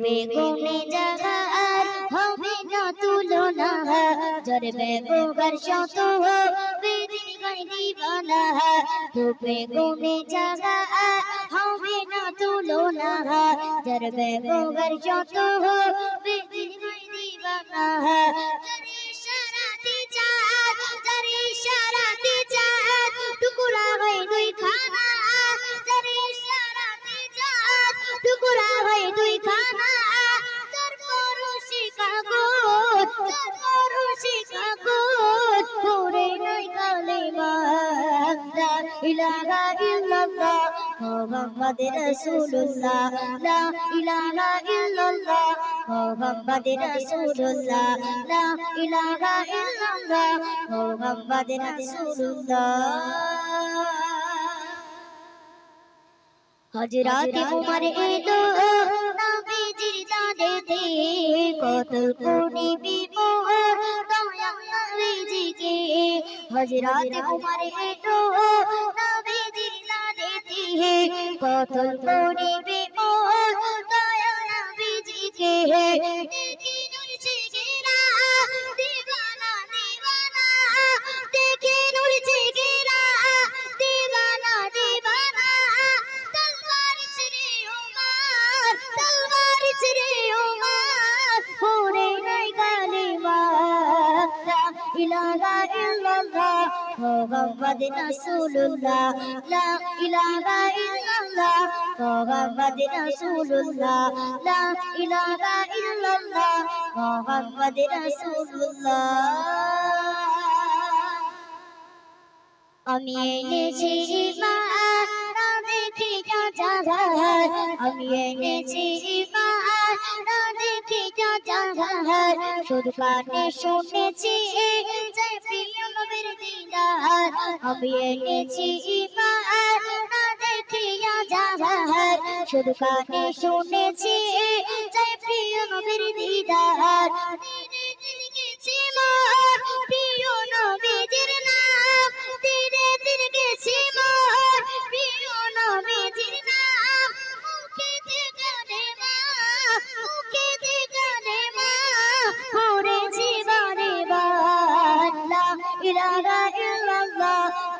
রূপে গুণে জাগা আর হবে না তুলনা জরবে গোগার শত বেদিন গাই দিবানা রূপে গুণে জাগা আর হবে না তুলনা জরবে গোগার শত বেদিন গাই দিবানা জরে ইশারাতে চাঁদ জরে ইশারাতে চাঁদ টুকুরা হয় দুই খানা জরে ইশারাতে চাঁদ টুকুরা হয় দুই খানা ইলাহা ইল্লাল্লাহ, মুহাম্মদ রাসূলুল্লাহ। লা ইলাহা ইল্লাল্লাহ, মুহাম্মদ রাসূলুল্লাহ। লা ইলাহা ইল্লাল্লাহ, মুহাম্মদ রাসূলুল্লাহ। হজরত উমর এলো নবীজির দাদেতে কত কোনি বিমোহ দয়া নবীজিকে। হজরত উমর এলো দাদেতে কত কোনি ইলাহা ইল্লাল্লাহ মুহাম্মদ রাসূলুল্লাহ। লা ইলাহা ইল্লাল্লাহ মুহাম্মদ রাসূলুল্লাহ। লা ইলাহা ইল্লাল্লাহ মুহাম্মদ রাসূলুল্লাহ। আমি এনেছি মা দেখি যা জাগার আমি এনেছি শুধু কানে শুনেছি যে প্রিয় নবীর দিদার। আমি এনেছি মা না দেখি যা জাগার শুধু কানে শুনেছি প্রিয় নবীর দিদার।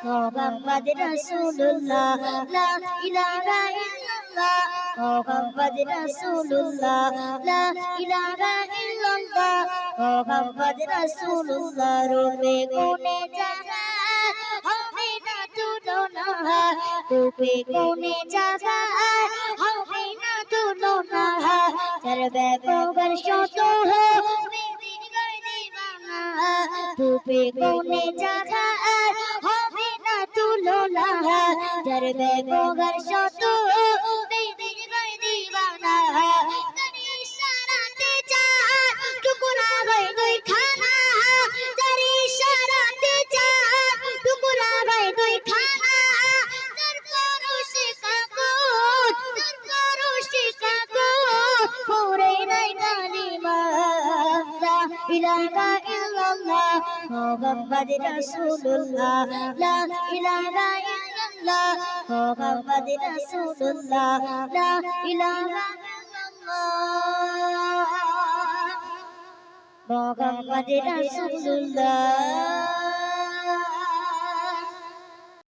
মুহাম্মদ রাসূলুল্লাহ, লা ইলাহা ইল্লাল্লাহ, মুহাম্মদ রাসূলুল্লাহ, লা ইলাহা ইল্লাল্লাহ, মুহাম্মদ রাসূলুল্লাহ, রূপে গুণে জাগা, হবে না তুলনা, রূপে গুণে জাগা, হবে না তুলনা চরবে গোগর শত দিবানা, রূপে গুণে জাগা হবে না তুলনা চরবে গোগর শত ইলাহা ইল্লাল্লাহ মুহাম্মদ রাসূলুল্লাহ। লা ইলাহা ইল্লাল্লাহ মুহাম্মদ রাসূলুল্লাহ। লা ইলাহা ইল্লাল্লাহ মুহাম্মদ রাসূলুল্লাহ।